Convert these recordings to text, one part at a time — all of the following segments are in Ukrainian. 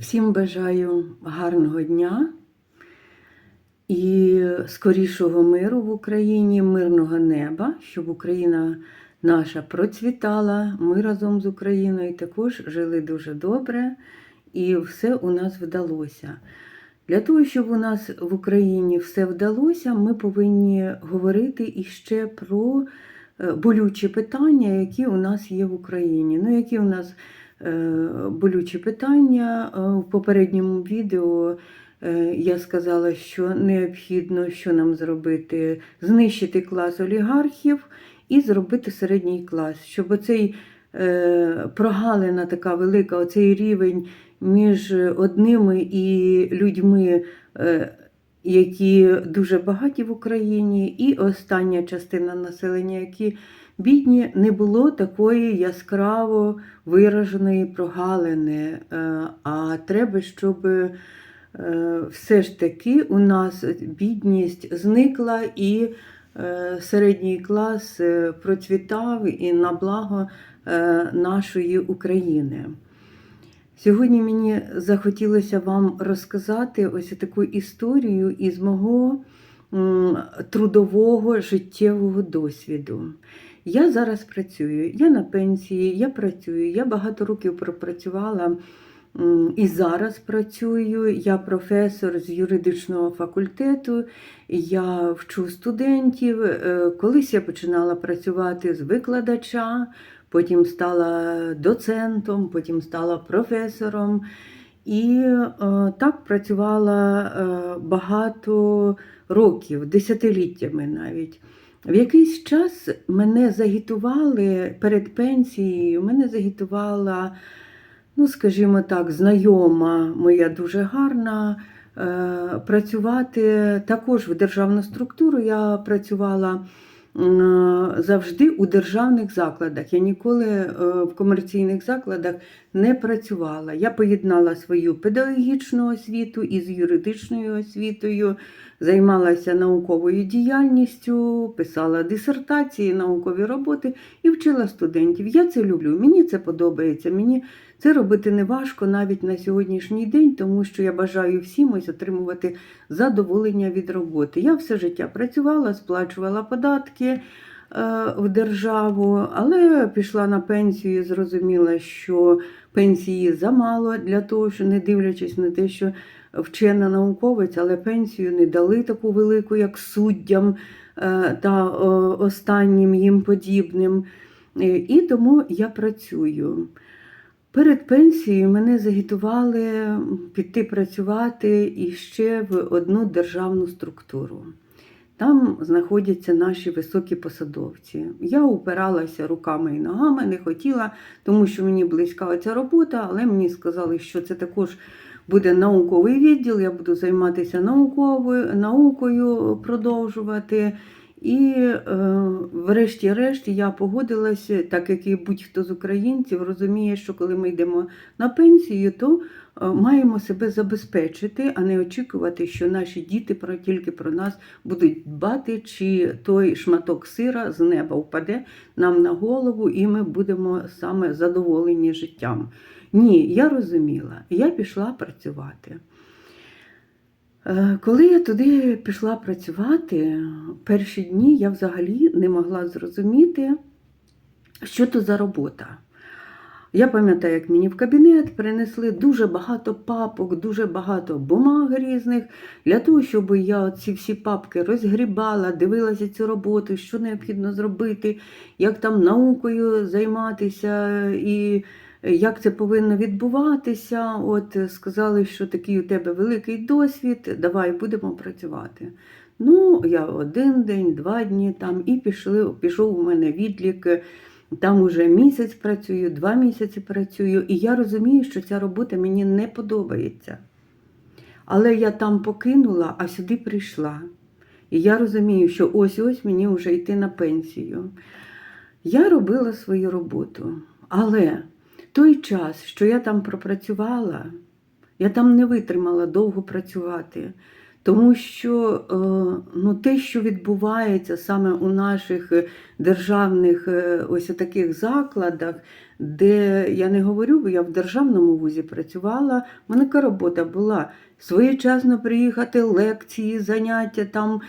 Всім бажаю гарного дня і скорішого миру в Україні, мирного неба, щоб Україна наша процвітала. Ми разом з Україною також жили дуже добре, і все у нас вдалося. Для того, щоб у нас в Україні все вдалося, ми повинні говорити іще про е, болючі питання, які у нас є в Україні. Ну, які у нас болючі питання Е, в попередньому відео. е, Я сказала, що необхідно, що нам зробити, знищити клас олігархів і зробити середній клас, щоб оцей е, прогалина така велика, оцей рівень між одними і людьми, е, які дуже багаті в Україні, і остання частина населення, які бідні, не було такої яскраво вираженої прогалини. Е, А треба, щоб е, все ж таки у нас бідність зникла і е, середній клас процвітав і на благо нашої України. Сьогодні мені захотілося вам розказати ось таку історію із мого трудового життєвого досвіду. Я зараз працюю, я на пенсії, я працюю, я багато років пропрацювала і зараз працюю. Я професор з юридичного факультету, я вчу студентів. Е, Колись я починала працювати з викладача, потім стала доцентом, потім стала професором. І е, так працювала е, багато років, десятиліттями навіть. В якийсь час мене загітували перед пенсією, мене загітувала, ну, скажімо так, знайома моя дуже гарна. е, Працювати також в державну структуру я працювала завжди у державних закладах. Я ніколи е, в комерційних закладах не працювала. Я поєднала свою педагогічну освіту із юридичною освітою, займалася науковою діяльністю, писала дисертації, наукові роботи і вчила студентів. Я це люблю, мені це подобається. Мені це робити не важко навіть на сьогоднішній день, тому що я бажаю всім ось отримувати задоволення від роботи. Я все життя працювала, сплачувала податки е, в державу, але пішла на пенсію і зрозуміла, що пенсії замало для того, що не дивлячись на те, що вчена науковець, але пенсію не дали таку велику, як суддям е, та останнім їм подібним. І тому я працюю. Перед пенсією мене загітували піти працювати іще в одну державну структуру. Там знаходяться наші високі посадовці. Я упиралася руками і ногами, не хотіла, тому що мені близька ця робота, але мені сказали, що це також буде науковий відділ, я буду займатися науковою, наукою продовжувати. І, е, врешті-решт, я погодилася, так як і будь-хто з українців розуміє, що коли ми йдемо на пенсію, то е, маємо себе забезпечити, а не очікувати, що наші діти про тільки про нас будуть дбати, чи той шматок сира з неба впаде нам на голову, і ми будемо саме задоволені життям. Ні, я розуміла, я пішла працювати. Е, Коли я туди пішла працювати, перші дні я взагалі не могла зрозуміти, що то за робота. Я пам'ятаю, як мені в кабінет принесли дуже багато папок, дуже багато бумаг різних, для того, щоб я ці всі папки розгрібала, дивилася цю роботу, що необхідно зробити, як там наукою займатися і як це повинно відбуватися. От сказали, що такий у тебе великий досвід, давай будемо працювати. Ну, я один день, два дні там і пішли, пішов у мене відлік. Там уже місяць працюю, два місяці працюю, і я розумію, що ця робота мені не подобається. Але я там покинула, а сюди прийшла. І я розумію, що ось-ось мені вже йти на пенсію. Я робила свою роботу, але той час, що я там пропрацювала, я там не витримала довго працювати, Тому що е, ну, те, що відбувається саме у наших державних е, ось таких закладах, де я не говорю, бо я в державному вузі працювала, в мене робота була своєчасно приїхати, лекції, заняття там.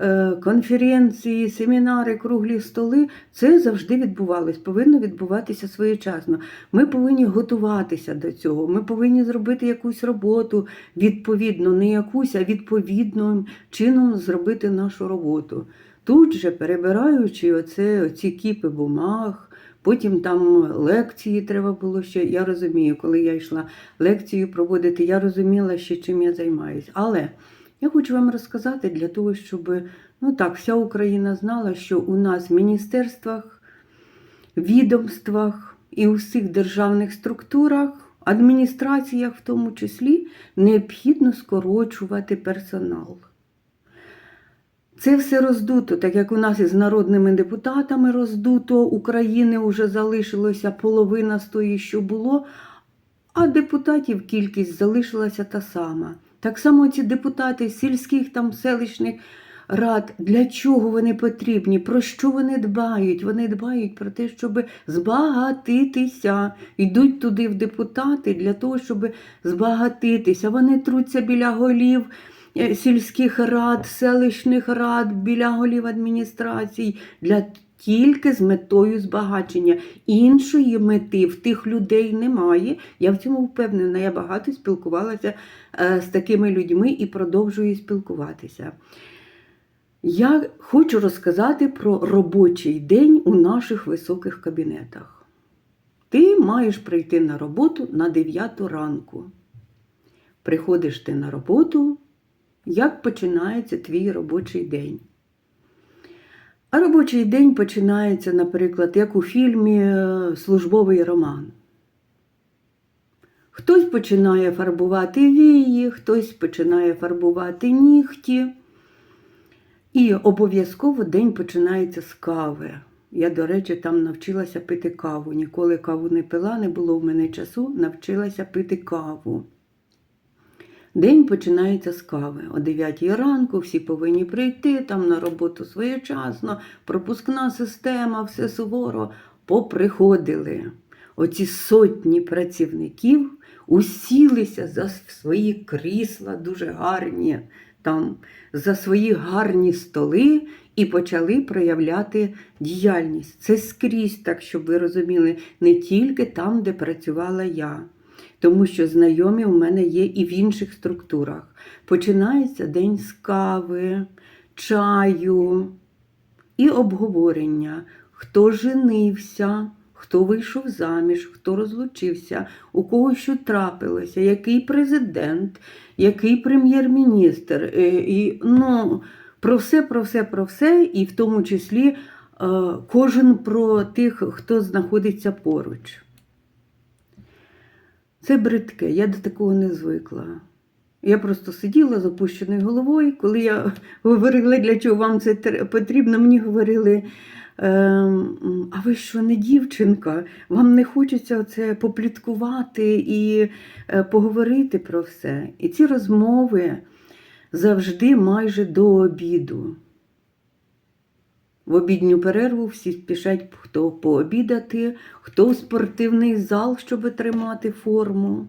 Е, Конференції, семінари, круглі столи це завжди відбувалось, повинно відбуватися своєчасно. Ми повинні готуватися до цього. Ми повинні зробити якусь роботу відповідно, не якусь, а відповідним чином зробити нашу роботу. Тут же, перебираючи оце, оці кіпи бумаг, потім там лекції треба було ще. Я розумію, коли я йшла лекцію проводити, я розуміла ще, чим я займаюся. Але я хочу вам розказати для того, щоб ну так, вся Україна знала, що у нас в міністерствах, відомствах і у всіх державних структурах, адміністраціях в тому числі, необхідно скорочувати персонал. Це все роздуто, так як у нас із народними депутатами роздуто, України вже залишилося половина з тої, що було, а депутатів кількість залишилася та сама. Так само ці депутати сільських там селищних рад, для чого вони потрібні, про що вони дбають? Вони дбають про те, щоб збагатитися. Йдуть туди в депутати для того, щоб збагатитися. Вони труться біля голів е, сільських рад, селищних рад, біля голів адміністрацій. Для тільки з метою збагачення. Іншої мети в тих людей немає. Я в цьому впевнена. Я багато спілкувалася е, з такими людьми і продовжую спілкуватися. Я хочу розказати про робочий день у наших високих кабінетах. Ти маєш прийти на роботу на 9 ранку. Приходиш ти на роботу, як починається твій робочий день? А робочий день починається, наприклад, як у фільмі е, Службовий роман. Хтось починає фарбувати вії, хтось починає фарбувати нігті. І обов'язково день починається з кави. Я, до речі, там навчилася пити каву. Ніколи каву не пила, не було в мене часу, навчилася пити каву. День починається з кави. О 9 ранку всі повинні прийти там на роботу своєчасно, пропускна система, все суворо. Поприходили. Оці сотні працівників усілися за свої крісла, дуже гарні, там, за свої гарні столи і почали проявляти діяльність. Це скрізь, так щоб ви розуміли, не тільки там, де працювала я тому що знайомі у мене є і в інших структурах. Починається день з кави, чаю і обговорення, хто женився, хто вийшов заміж, хто розлучився, у кого що трапилося, який президент, який прем'єр-міністр. Е, і, ну, Про все, про все, про все, і в тому числі е, кожен про тих, хто знаходиться поруч. Це бридке, я до такого не звикла. Я просто сиділа з опущеною головою. Коли я говорила, для чого вам це потрібно, мені говорили, ем, а ви що не дівчинка? Вам не хочеться це попліткувати і е, поговорити про все. І ці розмови завжди майже до обіду. В обідню перерву всі спішать хто пообідати, хто в спортивний зал, щоб тримати форму.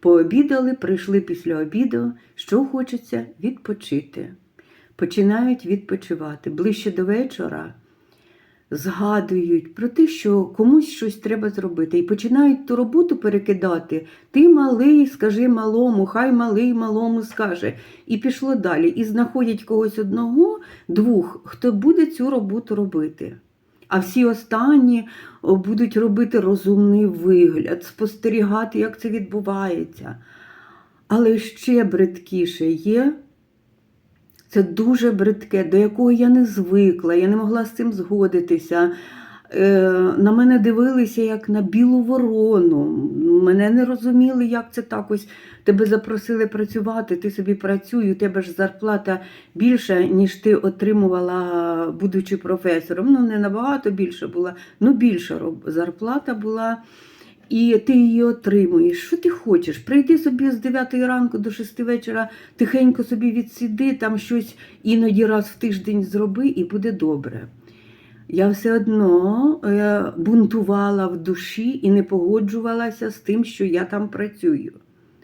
Пообідали, прийшли після обіду, що хочеться відпочити. Починають відпочивати. Ближче до вечора згадують про те, що комусь щось треба зробити, і починають ту роботу перекидати. Ти малий, скажи малому, хай малий малому скаже. І пішло далі. І знаходять когось одного, двох, хто буде цю роботу робити. А всі останні будуть робити розумний вигляд, спостерігати, як це відбувається. Але ще бридкіше є це дуже бридке, до якого я не звикла, я не могла з цим згодитися. Е, на мене дивилися як на білу ворону. Мене не розуміли, як це так ось тебе запросили працювати, ти собі працюй, у тебе ж зарплата більша, ніж ти отримувала, будучи професором. Ну, не набагато більше була, ну більша зарплата була. І ти її отримуєш. Що ти хочеш? Прийди собі з 9 ранку до 6 вечора, тихенько собі відсиди, там щось іноді раз в тиждень зроби, і буде добре. Я все одно е, бунтувала в душі і не погоджувалася з тим, що я там працюю.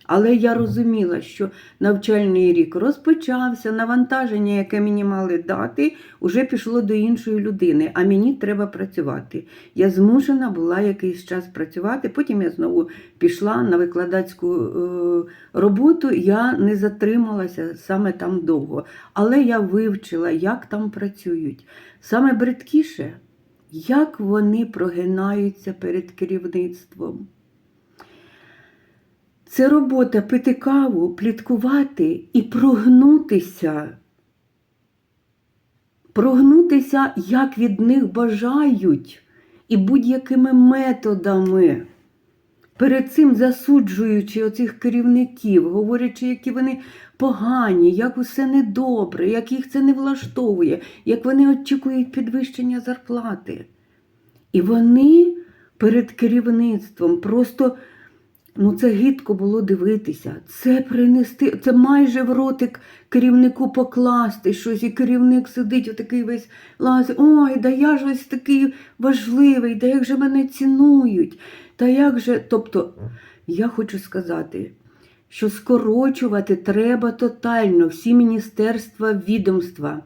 Але я розуміла, що навчальний рік розпочався, навантаження, яке мені мали дати, вже пішло до іншої людини, а мені треба працювати. Я змушена була якийсь час працювати, потім я знову пішла на викладацьку е, роботу, я не затрималася саме там довго. Але я вивчила, як там працюють. Саме бридкіше, як вони прогинаються перед керівництвом. Це робота пити каву, пліткувати і прогнутися. Прогнутися, як від них бажають, і будь-якими методами. Перед цим засуджуючи оцих керівників, говорячи, які вони погані, як усе недобре, як їх це не влаштовує, як вони очікують підвищення зарплати. І вони перед керівництвом просто. Ну, це гидко було дивитися. Це принести, це майже в ротик керівнику покласти щось, і керівник сидить отакий весь лазить. Ой, да я ж ось такий важливий, да як же мене цінують. Та як же. Тобто, я хочу сказати, що скорочувати треба тотально всі міністерства, відомства.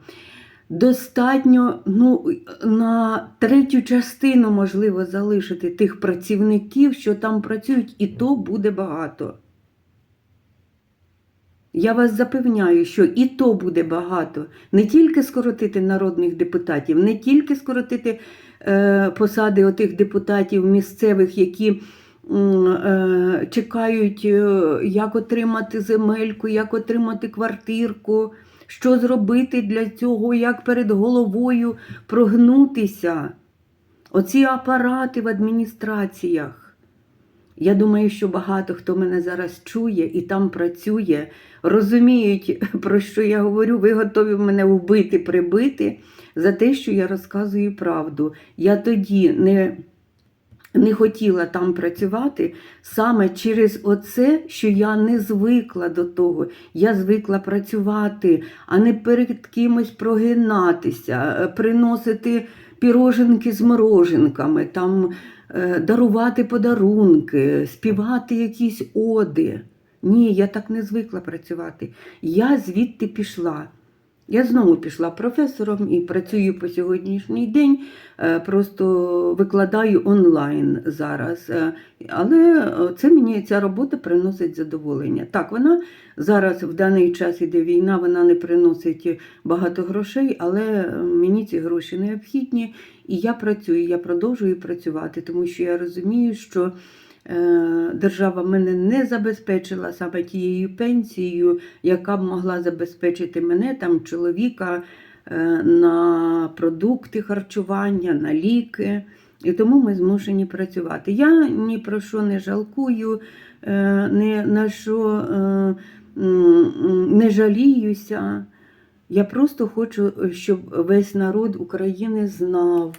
Достатньо ну, на третю частину можливо залишити тих працівників, що там працюють, і то буде багато. Я вас запевняю, що і то буде багато. Не тільки скоротити народних депутатів, не тільки скоротити е, посади отих депутатів місцевих, які е, чекають, е, як отримати земельку, як отримати квартирку що зробити для цього, як перед головою прогнутися. Оці апарати в адміністраціях. Я думаю, що багато хто мене зараз чує і там працює, розуміють, про що я говорю, ви готові мене вбити, прибити за те, що я розказую правду. Я тоді не не хотіла там працювати саме через оце, що я не звикла до того. Я звикла працювати, а не перед кимось прогинатися, е, приносити піроженки з мороженками, там, е, дарувати подарунки, співати якісь оди. Ні, я так не звикла працювати. Я звідти пішла. Я знову пішла професором і працюю по сьогоднішній день, е, просто викладаю онлайн зараз. Е, Але це мені ця робота приносить задоволення. Так, вона зараз в даний час іде війна, вона не приносить багато грошей, але мені ці гроші необхідні. І я працюю, я продовжую працювати, тому що я розумію, що. Е, держава мене не забезпечила саме тією пенсією, яка б могла забезпечити мене, там чоловіка е, на продукти харчування, на ліки. І тому ми змушені працювати. Я ні про що не жалкую, е, ні на що не жаліюся. Я просто хочу, щоб весь народ України знав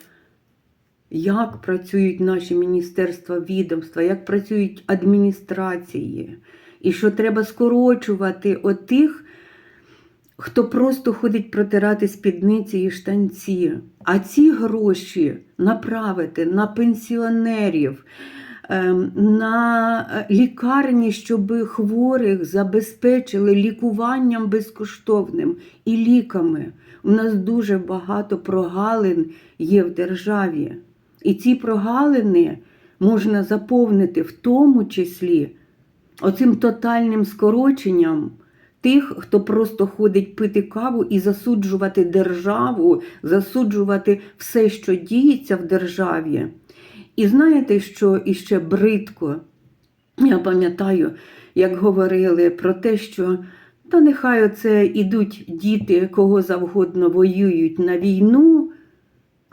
як працюють наші міністерства, відомства, як працюють адміністрації, і що треба скорочувати отих, хто просто ходить протирати спідниці і штанці. А ці гроші направити на пенсіонерів. Ем, на лікарні, щоб хворих забезпечили лікуванням безкоштовним і ліками. У нас дуже багато прогалин є в державі. І ці прогалини можна заповнити в тому числі оцим тотальним скороченням тих, хто просто ходить пити каву і засуджувати державу, засуджувати все, що діється в державі. І знаєте, що іще бридко? Я пам'ятаю, як говорили про те, що та нехай оце ідуть діти, кого завгодно воюють на війну.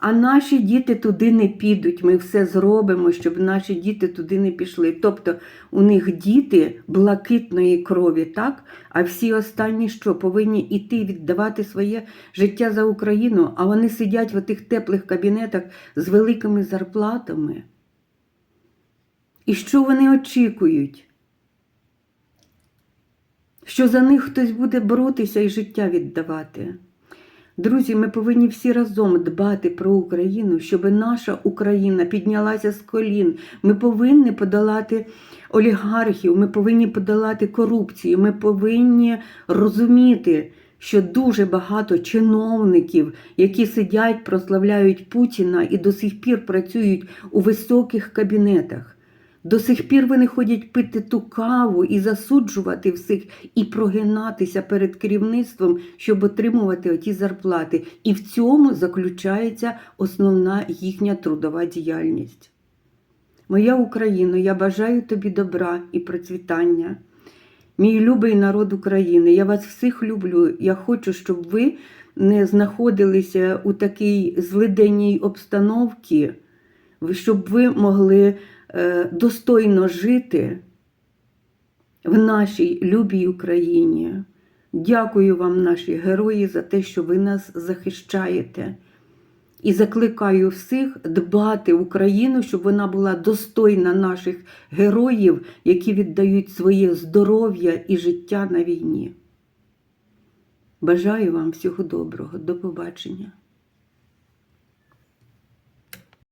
А наші діти туди не підуть. Ми все зробимо, щоб наші діти туди не пішли. Тобто у них діти блакитної крові, так? А всі останні що повинні йти віддавати своє життя за Україну, а вони сидять в тих теплих кабінетах з великими зарплатами. і що вони очікують? Що за них хтось буде боротися і життя віддавати. Друзі, ми повинні всі разом дбати про Україну, щоб наша Україна піднялася з колін. Ми повинні подолати олігархів, ми повинні подолати корупцію, ми повинні розуміти, що дуже багато чиновників, які сидять, прославляють Путіна і до сих пір працюють у високих кабінетах. До сих пір вони ходять пити ту каву і засуджувати всіх, і прогинатися перед керівництвом, щоб отримувати оті зарплати. І в цьому заключається основна їхня трудова діяльність. Моя Україно, я бажаю тобі добра і процвітання. Мій любий народ України, я вас всіх люблю. Я хочу, щоб ви не знаходилися у такій злиденній обстановці, щоб ви могли достойно жити в нашій любій Україні. Дякую вам, наші герої, за те, що ви нас захищаєте. І закликаю всіх дбати Україну, щоб вона була достойна наших героїв, які віддають своє здоров'я і життя на війні. Бажаю вам всього доброго. До побачення.